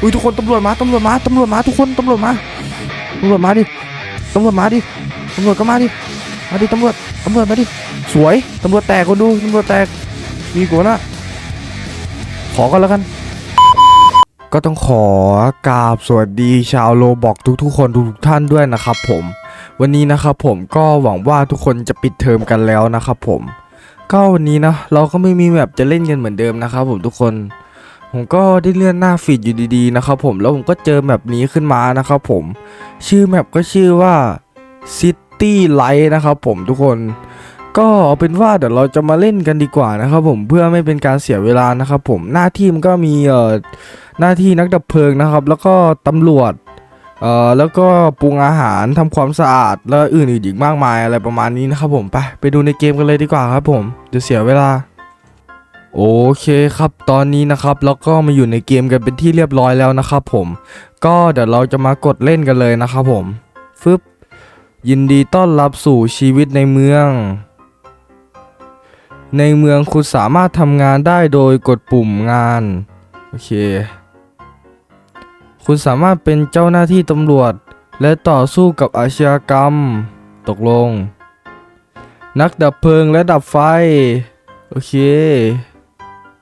อุ้ยทุกคนตำรวจมาตำรวจมาตำรวจมาทุกคนตำรวจมาตำรวจมาดิตำรวจมาดิตำรวจก็มาดิมาดิตำรวจตำรวจมาดิสวยตำรวจแตกคนดูตำรวจแตกมีกูนะขอกันแล้วกัน ก็ต้องขอกราบสวัสดีชาวโลบอกทุกๆ คนทุกท่านด้วยนะครับผม วันนี้นะครับผมก็หวังว่าทุกคนจะปิดเทอมกันแล้วนะครับผมก็วันนี้นะเราก็ไม่มีแบบจะเล่นกันเหมือนเดิมนะครับผมทุกคน ผมก็ได้เลื่อนหน้าฟีดอยู่ดีๆนะครับผมแล้วผมก็เจอแมปนี้ขึ้นมานะครับผมชื่อแมปก็ชื่อว่า City Light นะครับผมทุกคนก็เอาเป็นว่าเดี๋ยวเราจะมาเล่นกันดีกว่านะครับผมเพื่อไม่เป็นการเสียเวลานะครับผมหน้าที่มันก็มีเอ่อหน้าที่นักดับเพลิงนะครับ แล้วก็ตำรวจเอ่อแล้วก็ปรุงอาหารทำความสะอาด แล้วอื่นๆอีกมากมายอะไรประมาณนี้นะครับผมไปไปดูในเกมกันเลยดีกว่าครับผมเดี๋ยวเสียเวลา โอเคครับ ตอนนี้นะครับแล้วก็มาอยู่ในเกมกันเป็นที่เรียบร้อยแล้วนะครับผม ก็เดี๋ยวเราจะมากดเล่นกันเลยนะครับผม ฟึบ ยินดีต้อนรับสู่ชีวิตในเมือง ในเมืองคุณสามารถทำงานได้โดยกดปุ่มงาน โอเค คุณสามารถเป็นเจ้าหน้าที่ตำรวจ และต่อสู้กับอาชญากรรม ตกลง นักดับเพลิงและดับไฟ โอเค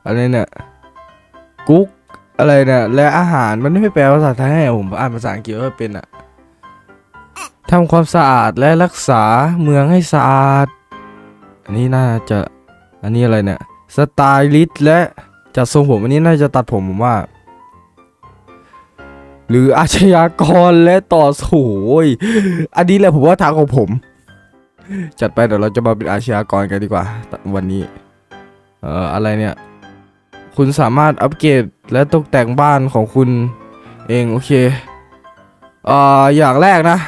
อะไรเนี่ยกุ๊กอะไรเนี่ยและอาหารมันไม่แปลภาษาไทยให้ผมอ่านภาษาอังกฤษว่าเป็นอะทำความสะอาดและรักษาเมืองให้สะอาด อันนี้น่าจะอันนี้อะไรเนี่ยสไตลิสต์และจัดทรงผมอันนี้น่าจะตัดผมผมว่า หรืออาชญากรและต่อสู้โอ้ยอันนี้แหละผมว่าทางของผม จัดไปเดี๋ยวเราจะมาเป็นอาชญากรกันดีกว่า วันนี้ เอ่ออะไรเนี่ย คุณสามารถอัปเกรดและตกแต่งบ้านของคุณเองโอเคเอ่ออย่างแรกนะ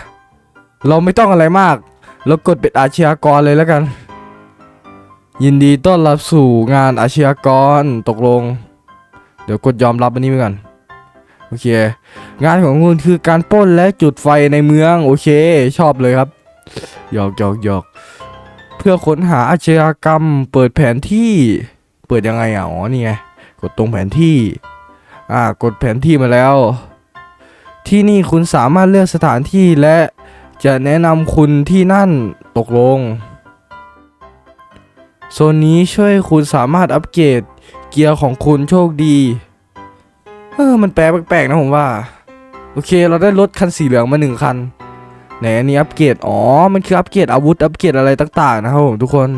เราไม่ต้องอะไรมาก เรากดเป็นอาชญากรเลยแล้วกัน ยินดีต้อนรับสู่งานอาชญากรตกลง เดี๋ยวกดยอมรับอันนี้ไปก่อนโอเค งานของคุณคือการปล้นและจุดไฟในเมือง โอเค ชอบเลยครับหยอกหยอกหยอกเพื่อค้นหาอาชญากรรม เปิดแผนที่ เปิดยังไงอะ อ๋อ นี่ไง กดตรงแผนที่ อ่ากดแผนที่มาแล้ว ที่นี่คุณสามารถเลือกสถานที่และจะแนะนำคุณที่นั่นตกลง โซนนี้ช่วยคุณสามารถอัปเกรดเกียร์ของคุณโชคดี เออ มันแปลกแปลกๆนะผมว่า โอเค เราได้รถคันสีเหลืองมาหนึ่งคันไหนอันนี้อัปเกรด อ๋อ มันคืออัปเกรดอาวุธ อัปเกรดอะไรต่าง ๆ นะครับผมทุกคน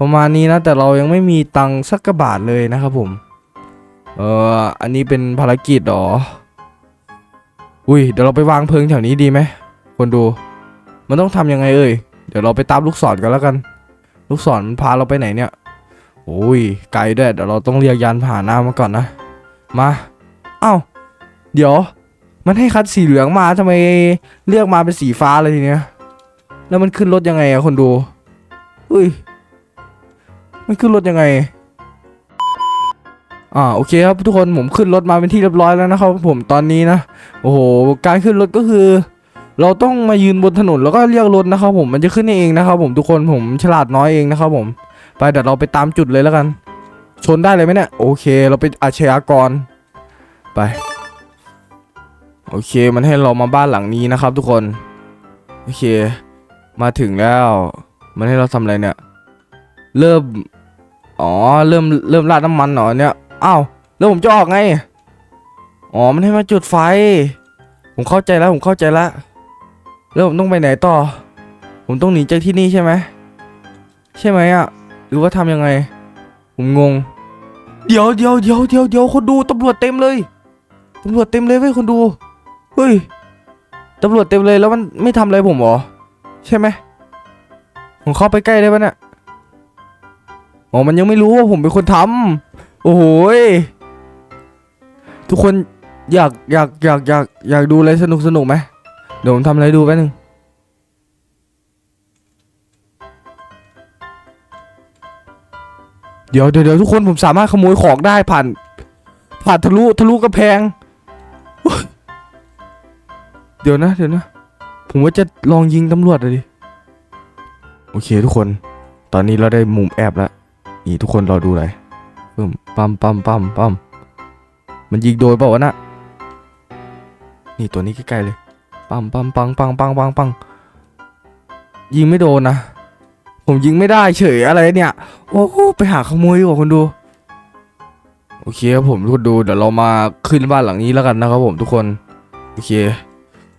ประมาณนี้นะแต่เรายังไม่มีตังค์สักกระบาทเลยนะครับผม เอออันนี้เป็นภารกิจหรอ อุ้ยเดี๋ยวเราไปวางเพลิงแถวนี้ดีไหมคนดู มันต้องทำยังไงเอ่ย เดี๋ยวเราไปตามลูกศรกันแล้วกัน ลูกศรมันพาเราไปไหนเนี่ยโอ้ยไกลด้วยเดี๋ยวเราต้องเรียกยานผ่านหน้ามาก่อนนะ มาเอ้าเดี๋ยว มันให้คัดสีเหลืองมาทำไมเรียกมาเป็นสีฟ้าเลยทีเนี้ย แล้วมันขึ้นรถยังไงอะคนดู อุ้ย มันขึ้นรถยังไง อ่าโอเคครับทุกคนผมขึ้นรถมาเป็นที่เรียบร้อยแล้วนะครับผมตอนนี้นะ โอ้โห การขึ้นรถก็คือ เราต้องมายืนบนถนนแล้วก็เรียกรถนะครับผมมันจะขึ้นเองนะครับผมทุกคนผมฉลาดน้อยเองนะครับผม ไปเดี๋ยวเราไปตามจุดเลยแล้วกัน ชนได้เลยไหมเนี่ยโอเค เราเป็นอาชญากร ไป โอเคมันให้เรามาบ้านหลังนี้นะครับ ทุกคนโอเค มาถึงแล้ว มันให้เราทำอะไรเนี่ย เริ่ม อ๋อเริ่มเริ่มราดน้ำมันเหรอเนี่ยอ้าวแล้วผมจะออกไงอ๋อมันให้มาจุดไฟ ผมเข้าใจแล้วผมเข้าใจแล้วแล้วผมต้องไปไหนต่อ ผมต้องหนีจากที่นี่ใช่ไหมใช่ไหมอะหรือว่าทำยังไง ผมงง เดี๋ยวเดี๋ยวเดี๋ยวเดี๋ยวเดี๋ยวคนดูตำรวจเต็มเลยตำรวจเต็มเลยเว้ยคนดูเฮ้ยตำรวจเต็มเลยแล้วมันไม่ทำอะไรผมหรอใช่ไหมผมเข้าไปใกล้ได้ปะเนี่ย อ๋อ มันยังไม่รู้ว่าผมเป็นคนทำโอ้โหทุกคนอยากอยากอยากอยากอยากดูอะไรสนุกสนุกไหมเดี๋ยวผมทำอะไรดูแป๊บนึงเดี๋ยวเดี๋ยวทุกคนผมสามารถขโมยของได้ผ่าน ผ่านทะลุทะลุกระแพง เดี๋ยวนะ เดี๋ยวนะ ผมว่าจะลองยิงตำรวจเลยดิ โอเคทุกคน ตอนนี้เราได้มุมแอบแล้ว นี่ทุกคนรอดูเลยปึ้มปั๊มปั๊มปั๊มปั๊มมันยิงโดนเปล่าวะนะนี่ตัวนี้ใกล้ๆเลยปังปังปังปังปังปังปังยิงไม่โดนนะ ผมยิงไม่ได้เฉยอะไรเนี่ย โอ้โหไปหาขโมยดีกว่าคนดู โอเคครับผมทุกคนดูเดี๋ยวเรามาขึ้นบ้านหลังนี้แล้วกันนะครับผมทุกคน โอเค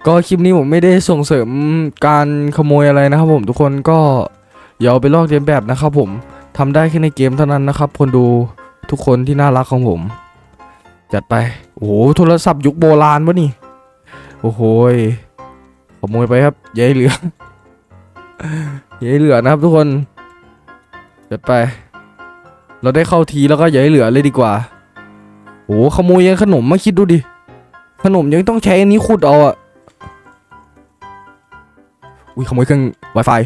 ก็คลิปนี้ผมไม่ได้ส่งเสริมการขโมยอะไรนะครับผมทุกคนก็อย่าเอาไปลอกเลียนแบบนะครับผม ทำได้แค่ในเกมเท่านั้นนะครับ คนดูทุกคนที่น่ารักของผม จัดไป โอ้โห โทรศัพท์ยุคโบราณวะนี่ โอ้โหยขโมยไปครับยาให้เหลืออย่าให้เหลือนะครับทุกคนจัดไป เราได้เข้าทีแล้วก็อย่าให้เหลือเลยดีกว่าโอ้โหขโมยยังขนมมาคิดดูดิ ขนมยังต้องใช้อันนี้ขุดเอาอะอุ้ยขโมยเครื่อง Wi-Fi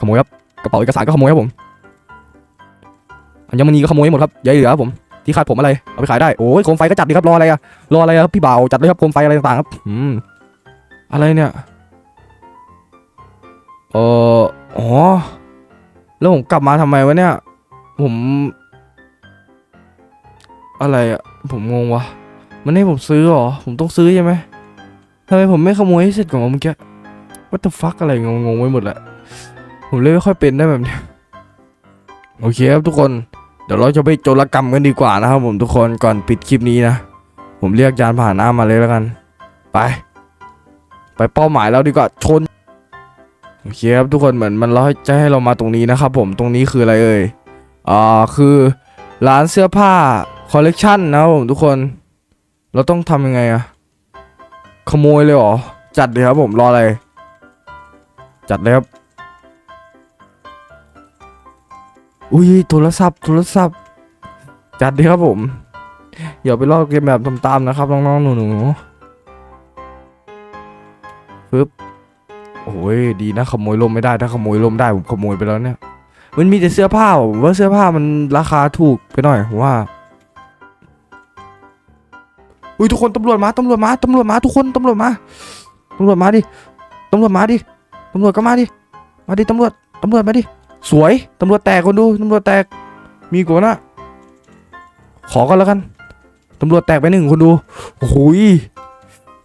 ขโมยครับกระเป๋าเอกสารก็ขโมยครับผมอัญมณีก็ขโมยหมดครับอย่าเหลือครับผมที่คาดผมอะไรเอาไปขายได้โอ้ยโคมไฟก็จัดดีครับรออะไรอะรออะไรอะครับพี่บ่าวจัดเลยครับโคมไฟอะไรต่างๆครับอืมอะไรเนี่ยเอออ๋อแล้วผมกลับมาทำไมวะเนี่ย ผม อะไรอะผมงงวะมันให้ผมซื้อเหรอผมต้องซื้อใช่ไหมทำไมผมไม่ขโมยให้เสร็จก่อนเมื่อกี้ what the fuck อะไรงงๆไว้หมดแหละ ผมเลยไม่ค่อยเป็นได้แบบเนี้ยโอเคครับทุกคน เดี๋ยวเราจะไปโจรกรรมกันดีกว่านะครับ ผมทุกคนก่อนปิดคลิปนี้นะ ผมเรียกยานผ่านหน้ามาเลยแล้วกัน ไป ไปเป้าหมายแล้วดีกว่าชนโอเคครับทุกคนเหมือนมันเราจะให้เรามาตรงนี้นะครับ ผมตรงนี้คืออะไรเอ่ยอ่าคือร้านเสื้อผ้าคอลเลกชันนะครับผมทุกคน เราต้องทำยังไงอะขโมยเลยเหรอจัดเลยครับผมรออะไร จัดเลยครับ อุ้ยโทรศัพท์โทรศัพท์ จัดเลยครับผมอย่าไปลอกเกมแบบตามๆนะครับน้องๆหนูๆปึ๊บโอ้ยดีนะขโมยลมไม่ได้ถ้าขโมยลมได้ผมขโมยไปแล้วเนี่ย มันมีแต่เสื้อผ้าผมว่าเสื้อผ้ามันราคาถูกไปหน่อยผมว่าอุ้ยทุกคนตำรวจมาตำรวจมาตำรวจมาทุกคนตำรวจมาตำรวจมาดิตำรวจมาดิตำรวจก็มาดิมาดิตำรวจตำรวจมาดิ สวย ตำรวจแตกคนดู ตำรวจแตก มีกว่านะ ขอกันแล้วกัน ตำรวจแตกไปหนึ่งคนดู โอ้โหย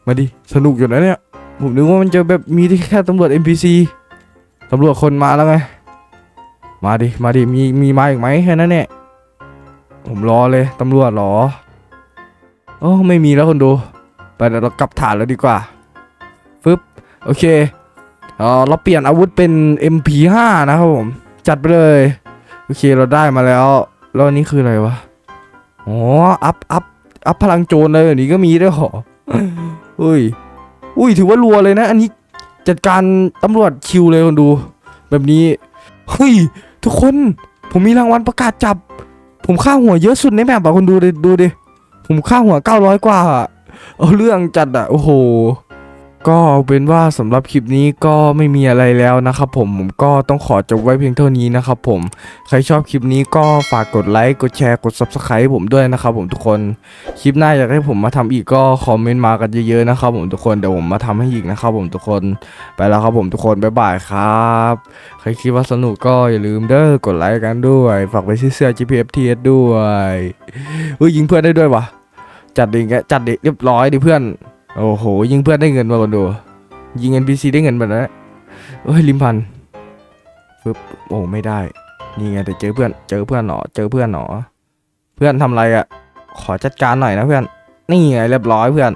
มาดิ สนุกอยู่นะเนี่ย ผมนึกว่ามันจะแบบมีที่แค่ตำรวจ NPC ตำรวจคนมาแล้วไง มาดิ มาดิ มี มีมาอีกไหมแค่นั้นเนี่ย ผมรอเลย ตำรวจรอโอ้ไม่มีแล้วคนดู ไปเดี๋ยวเรากลับฐานแล้วดีกว่า ฟึบ โอเค เออเราเปลี่ยนอาวุธเป็น MP5 นะครับผม จัดไปเลย โอเคเราได้มาแล้ว แล้วนี้คืออะไรวะ อ๋อ อัพอัพอัพพลังโจรเลยอันนี้ก็มีด้วยเหรออุ้ย อุ้ยถือว่ารัวเลยนะ อันนี้จัดการตำรวจคิวเลยคนดู แบบนี้ เฮ้ย ทุกคนผมมีรางวัลประกาศจับ ผมค่าหัวเยอะสุดในแมปอะคนดูดิดูดิผมค่าหัว900กว่า เอาเรื่องจัดอะโอ้โห ก็เอาเป็นว่าสำหรับคลิปนี้ก็ไม่มีอะไรแล้วนะครับผมผมก็ต้องขอจบไว้เพียงเท่านี้นะครับผมใครชอบคลิปนี้ก็ฝากกดไลค์กดแชร์กด Subscribe ให้ผมด้วยนะครับผมทุกคนคลิปหน้าอยากให้ผมมาทำอีกก็คอมเมนต์มากันเยอะๆนะครับผมทุกคนเดี๋ยวผมมาทำให้อีกนะครับผมทุกคนไปแล้วครับผมทุกคนบ๊ายบายครับใครคิดว่าสนุกก็อย่าลืมเด้อกดไลค์กันด้วยฝากไปซื้อเสื้อ GPFTS ด้วยเฮ้ยยิงเพื่อนได้ด้วยวะจัดดิแกจัดดิเรียบร้อยดิเพื่อน โอ้โห ยิงเพื่อนได้เงินมาคนดูยิง NPC ได้เงินแบบนั้นเอ้ยลิมพันฟึบโอ้ไม่ได้ นี่ไงแต่เจอเพื่อน เจอเพื่อนหนอ เจอเพื่อนหนอ เพื่อนทำอะไรอะ่ะ ขอจัดการหน่อยนะเพื่อน นี่ไงเรียบร้อยเพื่อน